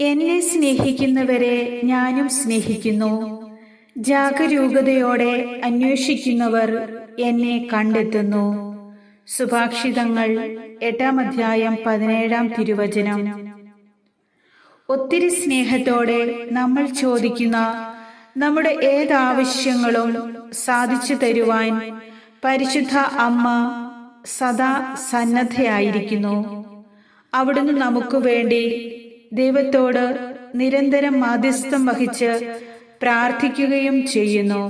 എന്നെ സ്നേഹിക്കുന്നവരെ ഞാനും സ്നേഹിക്കുന്നു. ജാഗരൂകതയോടെ അന്വേഷിക്കുന്നവർ എന്നെ കണ്ടെത്തുന്നു. സുഭാഷിതങ്ങൾ എട്ടാം അധ്യായം പതിനേഴാം തിരുവചനം. ഒത്തിരി സ്നേഹത്തോടെ നമ്മൾ ചോദിക്കുന്ന നമ്മുടെ ഏതാവശ്യങ്ങളും സാധിച്ചു തരുവാൻ പരിശുദ്ധ അമ്മ സദാ സന്നദ്ധയായിരിക്കുന്നു. അവിടുന്ന് നമുക്ക് വേണ്ടി ദൈവത്തോട് നിരന്തരം മാധ്യസ്ഥം വഹിച്ച് പ്രാർത്ഥിക്കുകയും ചെയ്യുന്നു.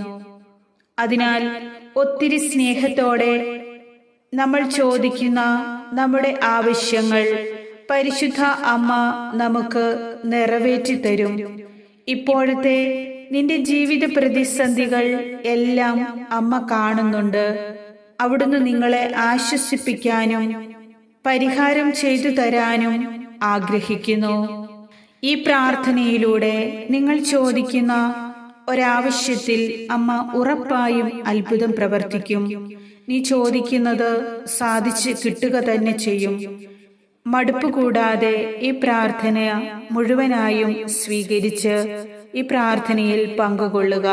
അതിനാൽ ഒത്തിരി സ്നേഹത്തോടെ നമ്മൾ ചോദിക്കുന്ന നമ്മുടെ ആവശ്യങ്ങൾ പരിശുദ്ധ അമ്മ നമുക്ക് നിറവേറ്റി തരും. ഇപ്പോഴത്തെ നിന്റെ ജീവിത പ്രതിസന്ധികൾ എല്ലാം അമ്മ കാണുന്നുണ്ട്. അവിടുന്ന് നിങ്ങളെ ആശ്വസിപ്പിക്കാനും പരിഹാരം ചെയ്തു തരാനും ആഗ്രഹിക്കുന്നു. ഈ പ്രാർത്ഥനയിലൂടെ നിങ്ങൾ ചോദിക്കുന്ന ഒരാവശ്യത്തിൽ അമ്മ ഉറപ്പായും അത്ഭുതം പ്രവർത്തിക്കും. നീ ചോദിക്കുന്നത് സാധിച്ച് കിട്ടുക തന്നെ ചെയ്യും. മടുപ്പ് കൂടാതെ ഈ പ്രാർത്ഥന മുഴുവനായും സ്വീകരിച്ച് ഈ പ്രാർത്ഥനയിൽ പങ്കുകൊള്ളുക.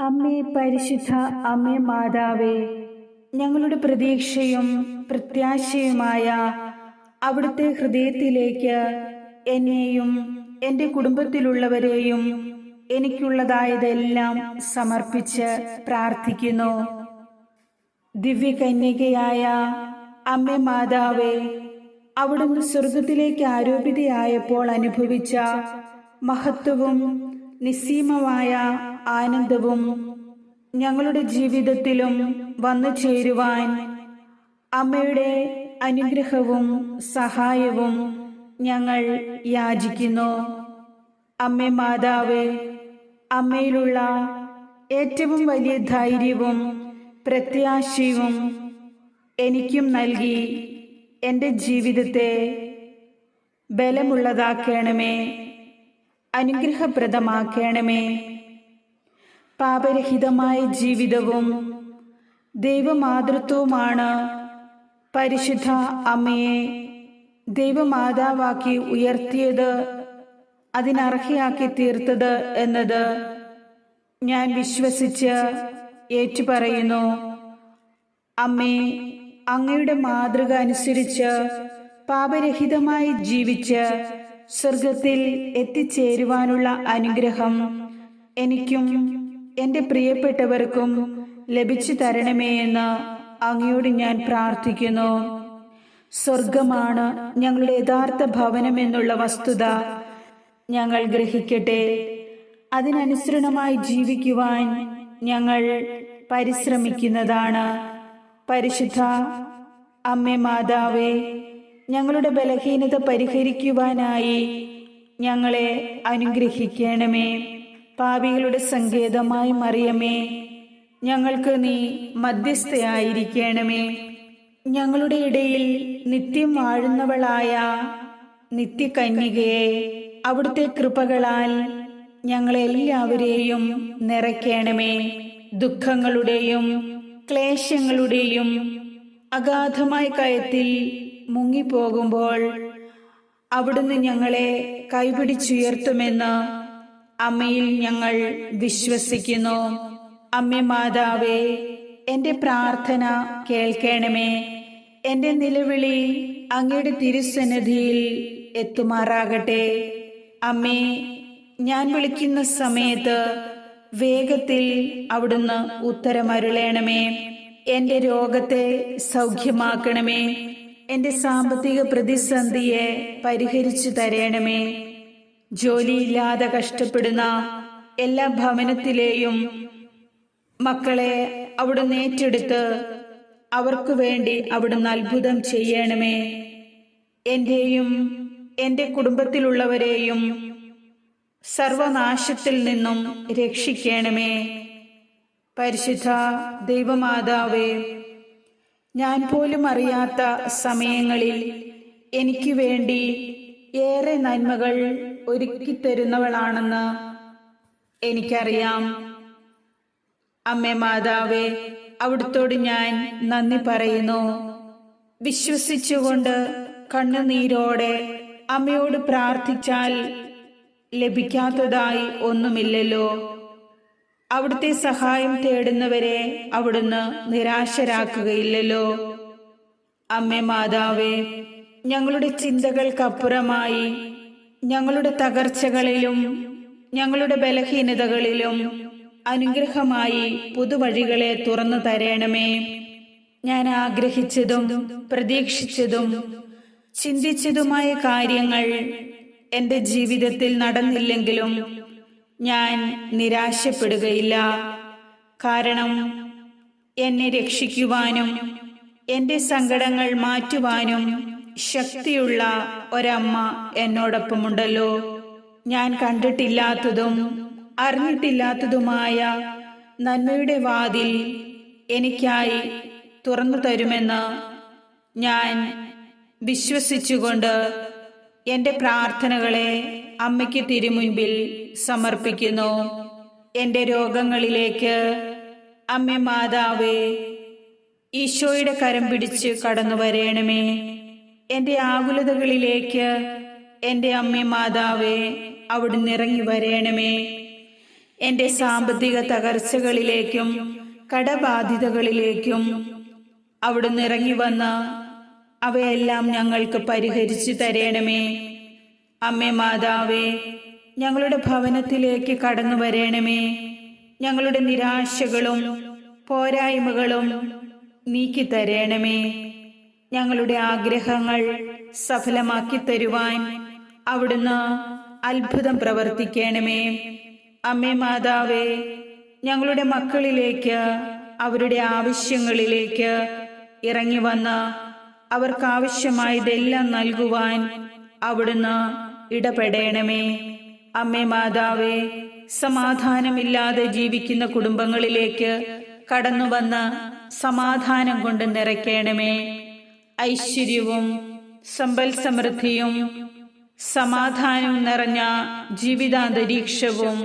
അമ്മേ പരിശുദ്ധ അമ്മേ മാതാവേ ഞങ്ങളുടെ പ്രതീക്ഷയും പ്രത്യാശയുമായ അവിടുത്തെ ഹൃദയത്തിലേക്ക് എന്നെയും എന്റെ കുടുംബത്തിലുള്ളവരെയും എനിക്കുള്ളതായതെല്ലാം സമർപ്പിച്ച് പ്രാർത്ഥിക്കുന്നു. ദിവ്യകന്യകയായ അമ്മ മാതാവേ അവിടുന്ന് സ്വർഗത്തിലേക്ക് ആരോപിതയായപ്പോൾ അനുഭവിച്ച മഹത്വവും നിസ്സീമമായ ആനന്ദവും ഞങ്ങളുടെ ജീവിതത്തിലും വന്നു ചേരുവാൻ അമ്മയുടെ അനുഗ്രഹവും സഹായവും ഞങ്ങൾ യാചിക്കുന്നു. അമ്മ മാതാവ് അമ്മയിലുള്ള ഏറ്റവും വലിയ ധൈര്യവും പ്രത്യാശയും എനിക്കും നൽകി എന്റെ ജീവിതത്തെ ബലമുള്ളതാക്കണമേ അനുഗ്രഹപ്രദമാക്കണമേ. പാപരഹിതമായ ജീവിതവും ദൈവമാതൃത്വവുമാണ് പരിശുദ്ധ അമ്മയെ ദൈവമാതാവാക്കി ഉയർത്തിയത് അതിനർഹയാക്കി തീർത്തത് എന്നത് ഞാൻ വിശ്വസിച്ച് ഏറ്റുപറയുന്നു. അമ്മേ അങ്ങയുടെ മാതൃക അനുസരിച്ച് പാപരഹിതമായി ജീവിച്ച് സ്വർഗത്തിൽ എത്തിച്ചേരുവാനുള്ള അനുഗ്രഹം എനിക്കും എന്റെ പ്രിയപ്പെട്ടവർക്കും ലഭിച്ചു തരണമേ എന്ന് അങ്ങയോട് ഞാൻ പ്രാർത്ഥിക്കുന്നു. സ്വർഗമാണ് ഞങ്ങളുടെ യഥാർത്ഥ ഭവനം എന്നുള്ള വസ്തുത. ഞങ്ങൾ ഗ്രഹിക്കട്ടെ. അതിനനുസരണമായി ജീവിക്കുവാൻ ഞങ്ങൾ പരിശ്രമിക്കുന്നതാണ്. പരിശുദ്ധ അമ്മേ മാതാവേ ഞങ്ങളുടെ ബലഹീനത പരിഹരിക്കുവാനായി ഞങ്ങളെ അനുഗ്രഹിക്കണമേ. പാപികളുടെ സങ്കേതമായി മറിയമേ. ഞങ്ങൾക്ക് നീ മധ്യസ്ഥയായിരിക്കണമേ. ഞങ്ങളുടെ ഇടയിൽ നിത്യം വാഴുന്നവളായ നിത്യകന്യകയെ അവിടുത്തെ കൃപകളാൽ ഞങ്ങളെല്ലാവരെയും നിറയ്ക്കണമേ. ദുഃഖങ്ങളുടെയും ക്ലേശങ്ങളുടെയും അഗാധമായ കയത്തിൽ മുങ്ങിപ്പോകുമ്പോൾ അവിടുന്ന് ഞങ്ങളെ കൈപിടിച്ചുയർത്തുമെന്ന് അമ്മയിൽ ഞങ്ങൾ വിശ്വസിക്കുന്നു. അമ്മ മാതാവേ എന്റെ പ്രാർത്ഥന കേൾക്കണമേ. എന്റെ നിലവിളി അങ്ങയുടെ തിരുസന്നിധിയിൽ എത്തുമാറാകട്ടെ. അമ്മേ ഞാൻ വിളിക്കുന്ന സമയത്ത് വേഗത്തിൽ അവിടുന്ന് ഉത്തരമരുളേണമേ. എന്റെ രോഗത്തെ സൗഖ്യമാക്കണമേ. എന്റെ സാമ്പത്തിക പ്രതിസന്ധിയെ പരിഹരിച്ചു തരണമേ. ജോലിയില്ലാതെ കഷ്ടപ്പെടുന്ന എല്ലാ ഭവനത്തിലെയും മക്കളെ അവിടുന്ന് ഏറ്റെടുത്ത് അവർക്കു വേണ്ടി അവിടുന്ന് അത്ഭുതം ചെയ്യണമേ. എന്റെയും എന്റെ കുടുംബത്തിലുള്ളവരെയും സർവനാശത്തിൽ നിന്നും രക്ഷിക്കണമേ. പരിശുദ്ധ ദൈവമാതാവേ ഞാൻ പോലും അറിയാത്ത സമയങ്ങളിൽ എനിക്ക് വേണ്ടി ഏറെ നന്മകൾ ഒരുക്കി തരുന്നവളാണെന്ന് എനിക്കറിയാം. അമ്മേ മാതാവേ അവിടുത്തോട് ഞാൻ നന്ദി പറയുന്നു. വിശ്വസിച്ചുകൊണ്ട് കണ്ണുനീരോടെ അമ്മയോട് പ്രാർത്ഥിച്ചാൽ ലഭിക്കാത്തതായി ഒന്നുമില്ലല്ലോ. അവിടുത്തെ സഹായം തേടുന്നവരെ അവിടുന്ന് നിരാശരാക്കുകയില്ലല്ലോ. അമ്മേ മാതാവേ ഞങ്ങളുടെ ചിന്തകൾക്കപ്പുറമായി ഞങ്ങളുടെ തകർച്ചകളിലും ഞങ്ങളുടെ ബലഹീനതകളിലും അനുഗ്രഹമായി പുതുവഴികളെ തുറന്നു തരണമേ. ഞാൻ ആഗ്രഹിച്ചതും പ്രതീക്ഷിച്ചതും ചിന്തിച്ചതുമായ കാര്യങ്ങൾ എന്റെ ജീവിതത്തിൽ നടന്നില്ലെങ്കിലും ഞാൻ നിരാശപ്പെടുകയില്ല. കാരണം എന്നെ രക്ഷിക്കുവാനും എന്റെ സങ്കടങ്ങൾ മാറ്റുവാനും ശക്തിയുള്ള ഒരമ്മ എന്നോടൊപ്പമുണ്ടല്ലോ. ഞാൻ കണ്ടിട്ടില്ലാത്തതും അറിഞ്ഞിട്ടില്ലാത്തതുമായ നന്മയുടെ വാതിൽ എനിക്കായി തുറന്നു തരുമെന്ന് ഞാൻ വിശ്വസിച്ചുകൊണ്ട് എന്റെ പ്രാർത്ഥനകളെ അമ്മയ്ക്ക് തിരുമുൻപിൽ സമർപ്പിക്കുന്നു. എന്റെ രോഗങ്ങളിലേക്ക് അമ്മ മാതാവേ ഈശോയുടെ കരം പിടിച്ച് കടന്നു വരേണമേ. എന്റെ ആകുലതകളിലേക്ക് എന്റെ അമ്മ മാതാവേ അവിടുന്ന് ഇറങ്ങി വരേണമേ. എന്റെ സാമ്പത്തിക തകർച്ചകളിലേക്കും കടബാധിതകളിലേക്കും അവിടുന്ന് ഇറങ്ങി വന്ന് അവയെല്ലാം ഞങ്ങൾക്ക് പരിഹരിച്ചു തരേണമേ. അമ്മേ മാതാവേ ഞങ്ങളുടെ ഭവനത്തിലേക്ക് കടന്നു വരേണമേ. ഞങ്ങളുടെ നിരാശകളും പോരായ്മകളും നീക്കി തരേണമേ. ഞങ്ങളുടെ ആഗ്രഹങ്ങൾ സഫലമാക്കി തരുവാൻ അവിടുന്ന് അത്ഭുതം പ്രവർത്തിക്കണമേ. അമ്മേ മാതാവേ ഞങ്ങളുടെ മക്കളിലേക്ക് അവരുടെ ആവശ്യങ്ങളിലേക്ക് ഇറങ്ങി വന്ന് അവർക്ക് ആവശ്യമായതെല്ലാം നൽകുവാൻ അവിടുന്ന് ഇടപെടണമേ. അമ്മേ മാതാവേ സമാധാനമില്ലാതെ ജീവിക്കുന്ന കുടുംബങ്ങളിലേക്ക് കടന്നു വന്ന് സമാധാനം കൊണ്ട് നിറയ്ക്കണമേ. ഐശ്വര്യവും സമ്പൽ സമൃദ്ധിയും സമാധാനവും നിറഞ്ഞ ജീവിതാന്തരീക്ഷവും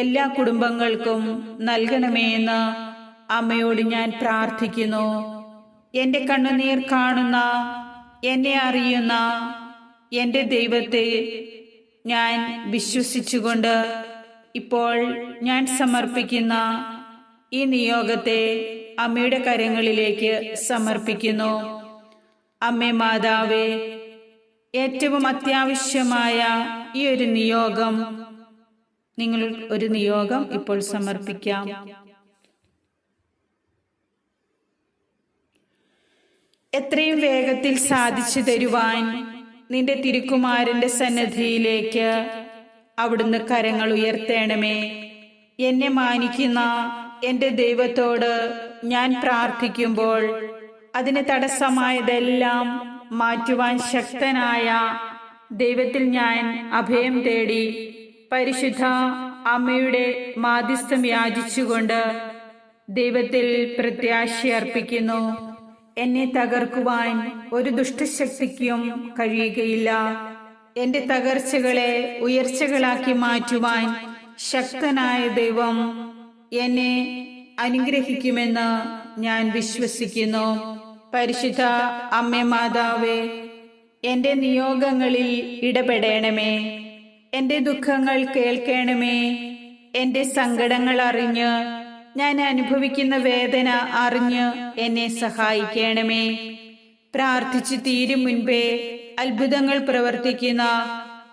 എല്ലാ കുടുംബങ്ങൾക്കും നൽകണമേ എന്ന് അമ്മയോട് ഞാൻ പ്രാർത്ഥിക്കുന്നു. എന്റെ കണ്ണുനീർ കാണുന്ന എന്നെ അറിയുന്ന എന്റെ ദൈവത്തെ ഞാൻ വിശ്വസിച്ചുകൊണ്ട് ഇപ്പോൾ ഞാൻ സമർപ്പിക്കുന്ന ഈ നിയോഗത്തെ അമ്മയുടെ കരങ്ങളിലേക്ക് സമർപ്പിക്കുന്നു. അമ്മേ മാതാവേ ഏറ്റവും അത്യാവശ്യമായ ഈ ഒരു നിയോഗം നിങ്ങൾ ഒരു നിയോഗം ഇപ്പോൾ സമർപ്പിക്കാം. എത്രയും വേഗത്തിൽ സാധിച്ചു തരുവാൻ നിന്റെ തിരുക്കുമാരന്റെ സന്നദ്ധിയിലേക്ക് അവിടുന്ന് കരങ്ങൾ ഉയർത്തേണമേ. എന്നെ മാനിക്കുന്ന എന്റെ ദൈവത്തോട് ഞാൻ പ്രാർത്ഥിക്കുമ്പോൾ അതിന് തടസ്സമായതെല്ലാം മാറ്റുവാൻ ശക്തനായ ദൈവത്തിൽ ഞാൻ അഭയം തേടി പരിശുദ്ധ അമ്മയുടെ മാധ്യസ്ഥം യാചിച്ചുകൊണ്ട് ദൈവത്തിൽ പ്രത്യാശ അർപ്പിക്കുന്നു. എന്നെ തകർക്കുവാൻ ഒരു ദുഷ്ടശക്തിക്കും കഴിയുകയില്ല. എന്റെ തകർച്ചകളെ ഉയർച്ചകളാക്കി മാറ്റുവാൻ ശക്തനായ ദൈവം എന്നെ അനുഗ്രഹിക്കുമെന്ന് ഞാൻ വിശ്വസിക്കുന്നു. പരിശുദ്ധ അമ്മ മാതാവേ എന്റെ നിയോഗങ്ങളിൽ ഇടപെടണമേ. എന്റെ ദുഃഖങ്ങൾ കേൾക്കണമേ. എന്റെ സങ്കടങ്ങൾ അറിഞ്ഞ് ഞാൻ അനുഭവിക്കുന്ന വേദന അറിഞ്ഞ് എന്നെ സഹായിക്കണമേ. പ്രാർത്ഥിച്ചു തീരും മുൻപേ അത്ഭുതങ്ങൾ പ്രവർത്തിക്കുന്ന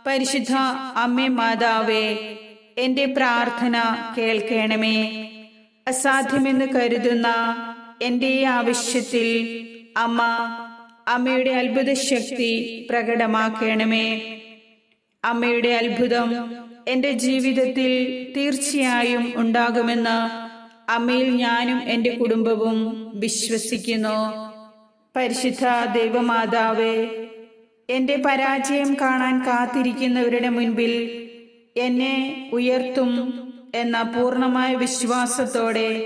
പരിശുദ്ധ അമ്മേ മാതാവേ എന്റെ പ്രാർത്ഥന കേൾക്കണമേ. അസാധ്യമെന്ന് കരുതുന്ന എന്റെ ഈ ആവശ്യത്തിൽ അമ്മ അമ്മയുടെ അത്ഭുത ശക്തി പ്രകടമാക്കണമേ. അമ്മയുടെ അത്ഭുതം എന്റെ ജീവിതത്തിൽ തീർച്ചയായും ഉണ്ടാകുമെന്ന് അമ്മയിൽ ഞാനും എന്റെ കുടുംബവും വിശ്വസിക്കുന്നു. പരിശുദ്ധ ദൈവമാതാവേ എന്റെ പരാജയം കാണാൻ കാത്തിരിക്കുന്നവരുടെ മുൻപിൽ എന്നെ ഉയർത്തും എന്ന പൂർണമായ വിശ്വാസത്തോടെ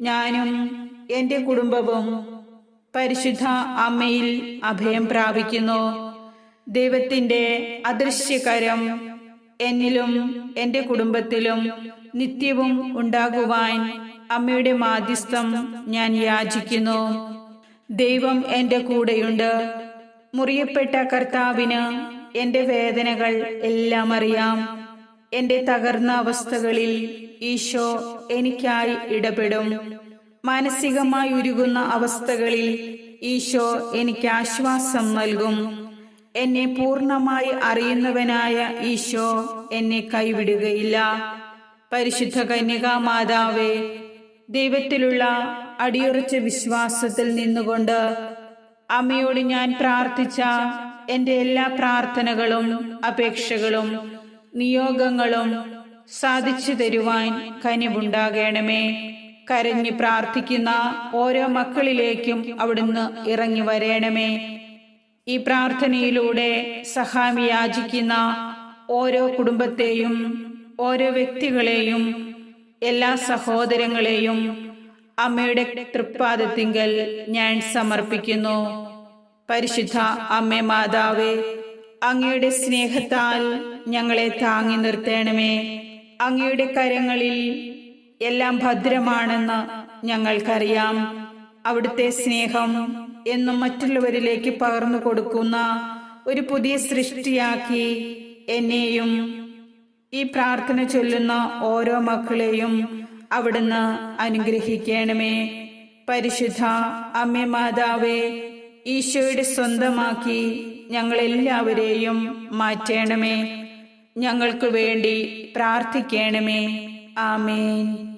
ഞാനും എന്റെ കുടുംബവും പരിശുദ്ധ അമ്മയിൽ അഭയം പ്രാപിക്കുന്നു. ദൈവത്തിന്റെ അദൃശ്യകരം എന്നിലും എന്റെ കുടുംബത്തിലും നിത്യവും ഉണ്ടാകുവാൻ അമ്മയുടെ മാധ്യസ്ഥം ഞാൻ യാചിക്കുന്നു. ദൈവം എന്റെ കൂടെയുണ്ട്. മുറിയപ്പെട്ട കർത്താവിന് എന്റെ വേദനകൾ എല്ലാം അറിയാം. എന്റെ തകർന്ന അവസ്ഥകളിൽ ഈശോ എനിക്കായി ഇടപെടും. മാനസികമായി ഉരുകുന്ന അവസ്ഥകളിൽ ഈശോ എനിക്ക് ആശ്വാസം നൽകും. എന്നെ പൂർണമായി അറിയുന്നവനായ ഈശോ എന്നെ കൈവിടുകയില്ല. പരിശുദ്ധ കന്യകാ മാതാവേ ദൈവത്തിലുള്ള അടിയുറച്ച വിശ്വാസത്തിൽ നിന്നുകൊണ്ട് അമ്മയോട് ഞാൻ പ്രാർത്ഥിച്ച എന്റെ എല്ലാ പ്രാർത്ഥനകളും അപേക്ഷകളും നിയോഗങ്ങളും സാധിച്ചു തരുവാൻ കനിവുണ്ടാകണമേ. കരഞ്ഞു പ്രാർത്ഥിക്കുന്ന ഓരോ മക്കളിലേക്കും അവിടുന്ന് ഇറങ്ങി വരേണമേ. ഈ പ്രാർത്ഥനയിലൂടെ സഹായം യാചിക്കുന്ന ഓരോ കുടുംബത്തെയും ഓരോ വ്യക്തികളെയും എല്ലാ സഹോദരങ്ങളെയും അമ്മയുടെ തൃപ്പാദത്തിങ്കൽ ഞാൻ സമർപ്പിക്കുന്നു. പരിശുദ്ധ അമ്മ മാതാവേ അങ്ങയുടെ സ്നേഹത്താൽ ഞങ്ങളെ താങ്ങി നിർത്തേണമേ. അങ്ങയുടെ കരങ്ങളിൽ എല്ലാം ഭദ്രമാണെന്ന് ഞങ്ങൾക്കറിയാം. അവിടുത്തെ സ്നേഹം എന്നും മറ്റുള്ളവരിലേക്ക് പകർന്നു കൊടുക്കുന്ന ഒരു പുതിയ സൃഷ്ടിയാക്കി എന്നെയും ഈ പ്രാർത്ഥന ചൊല്ലുന്ന ഓരോ മക്കളെയും അവിടുന്ന് അനുഗ്രഹിക്കണമേ. പരിശുദ്ധ അമ്മ മാതാവേ ഈശോയുടെ സ്വന്തമാക്കി ഞങ്ങളെല്ലാവരെയും മാറ്റണമേ. ഞങ്ങൾക്ക് വേണ്ടി പ്രാർത്ഥിക്കണമേ. ആമേൻ.